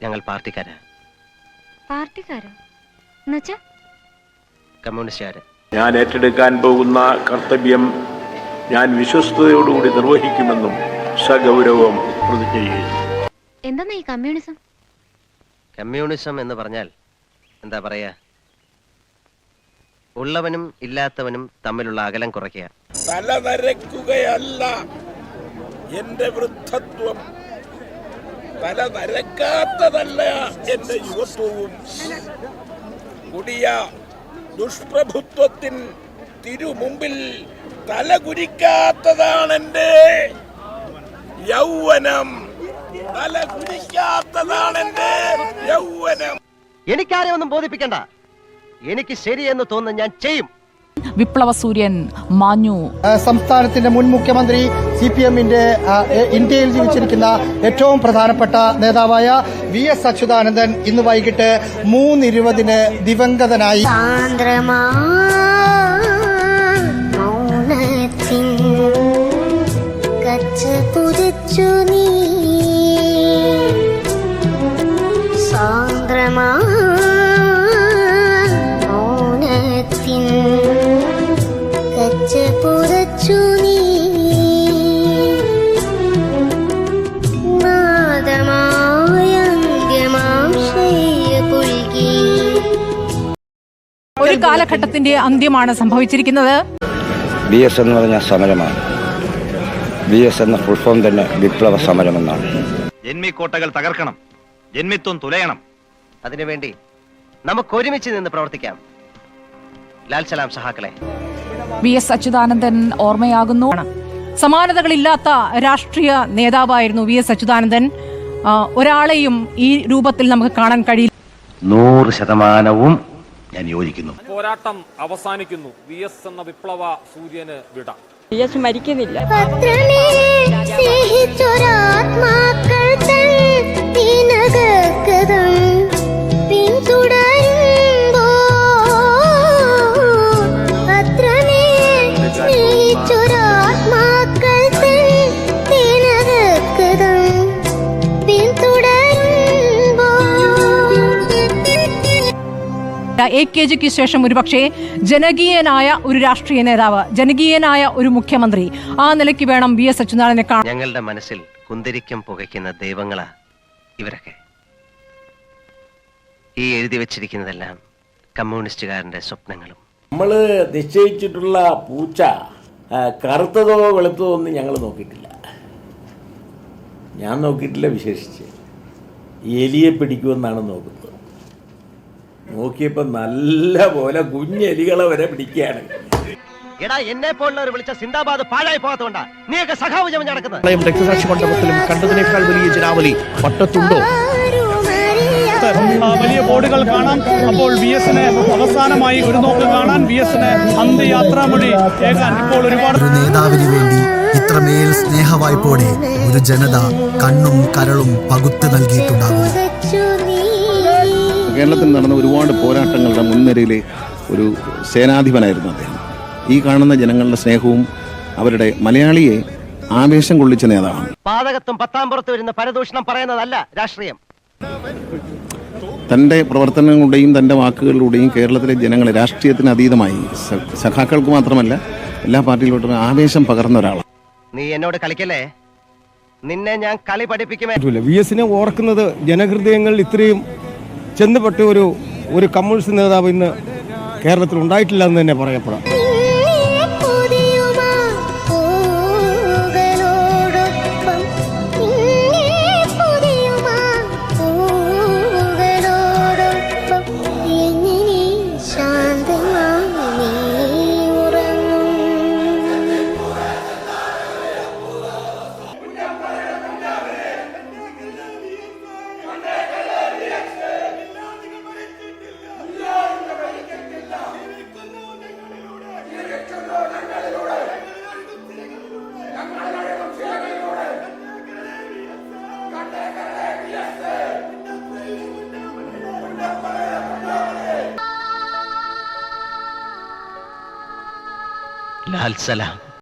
ഞങ്ങൾ പാർട്ടിക്കാരാ. പാർട്ടിക്കാരോ? എന്നുവെച്ചാ? കമ്മ്യൂണിസ്റ്റുകാര്. ഞാൻ ഏറ്റെടുക്കാൻ പോകുന്ന കർത്തവ്യം ഞാൻ വിശ്വസ്തയോടുകൂടി നിർവഹിക്കുമെന്നും സഗൗരവം പ്രതിജ്ഞ ചെയ്യുന്നു എന്താ ഈ കമ്മ്യൂണിസം? കമ്മ്യൂണിസം എന്ന് പറഞ്ഞാൽ എന്താ പറയാ? ഉള്ളവനും ഇല്ലാത്തവനും തമ്മിലുള്ള അകലം കുറയ്ക്കുക. തല നരക്കുകയല്ല എന്റെ വൃദ്ധത്വം തല നരക്കാത്തതല്ല എന്റെ യുവത്വവും. കൊടിയ ദുഷ്പ്രഭുത്വത്തിൻ തിരുമുമ്പിൽ തലകുനിക്കാത്തതാണ് കുരിക്കാത്തതാണെന്റെ യൗവനം. തല കുരിക്കാത്തതാണെന്റെ യൗവനം. എനിക്കാരെ ഒന്നും ബോധിപ്പിക്കണ്ട. എനിക്ക് ശരിയെന്ന് തോന്നുന്ന ഞാൻ ചെയ്യും. വിപ്ലവ സൂര്യൻ മാഞ്ഞു സംസ്ഥാനത്തിന്റെ മുൻ മുഖ്യമന്ത്രി സി പി എമ്മിന്റെ ഇന്ത്യയിൽ ജീവിച്ചിരിക്കുന്ന ഏറ്റവും പ്രധാനപ്പെട്ട നേതാവായ വി എസ് അച്യുതാനന്ദൻ ഇന്ന് വൈകിട്ട് മൂന്നിരുപതിന് ദിവംഗതനായി. സാന്ദ്രമാ പുതച്ചു നീ. ഒരു കാലഘട്ടത്തിന്റെ അന്ത്യമാണ് സംഭവിച്ചിരിക്കുന്നത്. ബി എസ് എന്ന് പറഞ്ഞ സമരമാണ്. ബി എസ് എന്ന ഫുൾഫോം തന്നെ വിപ്ലവ സമരമെന്നാണ്. ജന്മിക്കോട്ടകൾ തകർക്കണം. ജന്മിത്വം തുലയണം. അതിനുവേണ്ടി നമുക്ക് ഒരുമിച്ച് നിന്ന് പ്രവർത്തിക്കാം. ലാൽ സലാം സഹാക്കളെ. വി എസ് അച്യുതാനന്ദൻ ഓർമ്മയാകുന്നു. സമാനതകളില്ലാത്ത രാഷ്ട്രീയ നേതാവായിരുന്നു വി എസ് അച്യുതാനന്ദൻ. ഒരാളെയും ഈ രൂപത്തിൽ നമുക്ക് കാണാൻ കഴിയില്ല. നൂറ് ശതമാനവും ഞാൻ യോജിക്കുന്നു. പോരാട്ടം അവസാനിക്കുന്നു. വി എസ് എന്ന വിപ്ലവ സൂര്യന് വിട. വി എസ് തൻ എ കെ ജിക്ക് ശേഷം ഒരുപക്ഷെ ജനകീയനായ ഒരു രാഷ്ട്രീയ നേതാവ് ജനകീയനായ ഒരു മുഖ്യമന്ത്രി ആ നിലയ്ക്ക് വേണം വി എസ് അച്യുതാനന്ദനെ കാണാൻ. ഞങ്ങളുടെ മനസ്സിൽ കുന്തിരിക്കം പുകയ്ക്കുന്ന ദൈവങ്ങളാ ഇവരൊക്കെ. ഈ എഴുതി വെച്ചിരിക്കുന്നതെല്ലാം കമ്മ്യൂണിസ്റ്റുകാരന്റെ സ്വപ്നങ്ങളും. നമ്മൾ നിശ്ചയിച്ചിട്ടുള്ള പൂച്ച കറുത്തതോ വെളുത്തതോ ഒന്നും ഞങ്ങൾ നോക്കിയിട്ടില്ല. ഞാൻ നോക്കിയിട്ടില്ല വിശേഷിച്ച്. എലിയെ പിടിക്കുമെന്നാണ് നോക്കുന്നത്. നോക്കിയപ്പോൾ നല്ല പോലെ കുഞ്ഞെലികളെ വരെ പിടിക്കുകയാണ്. എടാ എന്നെ പോലുള്ളവർ വിളിച്ച സിന്ദാബാദ് പാഴായി പോകാത്തോണ്ടാ. നീയൊക്കെ സഖാവ് ജമഞ്ഞ് നടക്കുന്നത്. രക്തസാക്ഷി മണ്ഡപത്തിലും കണ്ടതിനേക്കാൾ വലിയ ജനാവലി പട്ടത്തുണ്ടോ? വലിയ ബോർഡുകൾ കാണാം അപ്പോൾ വി എസിന് അവസാനമായി ഒരു നോക്ക് കാണാൻ വി എസിന് അന്ത്യയാത്രാമൊഴി കേൾക്കാൻ ഇപ്പോൾ ഒരുപാട് ഒരു നേതാവിന് വേണ്ടി ഇത്രമേൽ സ്നേഹവായ്പോടെ ഒരു ജനത കണ്ണും കരളും പകുത്തു നൽകിയിട്ടുണ്ടാകും കേരളത്തിൽ നടന്ന ഒരുപാട് പോരാട്ടങ്ങളുടെ മുൻനിരയിലെ ഒരു സേനാധിപനായിരുന്നു അദ്ദേഹം. ഈ കാണുന്ന ജനങ്ങളുടെ സ്നേഹവും അവരുടെ മലയാളിയെ ആവേശം കൊള്ളിച്ച നേതാവാണ്. പാതകത്തും പത്താം പുറത്ത് വരുന്ന പരദൂഷണം പറയുന്നതല്ല രാഷ്ട്രീയം. തന്റെ പ്രവർത്തനങ്ങളുടെയും തന്റെ വാക്കുകളിലൂടെയും കേരളത്തിലെ ജനങ്ങളെ രാഷ്ട്രീയത്തിന് അതീതമായി സഖാക്കൾക്ക് മാത്രമല്ല എല്ലാ പാർട്ടിയിലോട്ടും ആവേശം പകർന്ന ഒരാളാണ്. നീ എന്നോട് കളിക്കല്ലേ? നിന്നെ ഞാൻ കളി പഠിപ്പിക്കുമേ. വി എസിനെ ഓർക്കുന്നത് ജനഹൃദയങ്ങളിൽ ഇത്രയും ചെന്നുപെട്ട ഒരു ഒരു കമ്മ്യൂണിസ്റ്റ് നേതാവ് ഇന്ന് കേരളത്തിൽ ഉണ്ടായിട്ടില്ല എന്ന് തന്നെ പറയപ്പെടാം. ലാൽ സലാം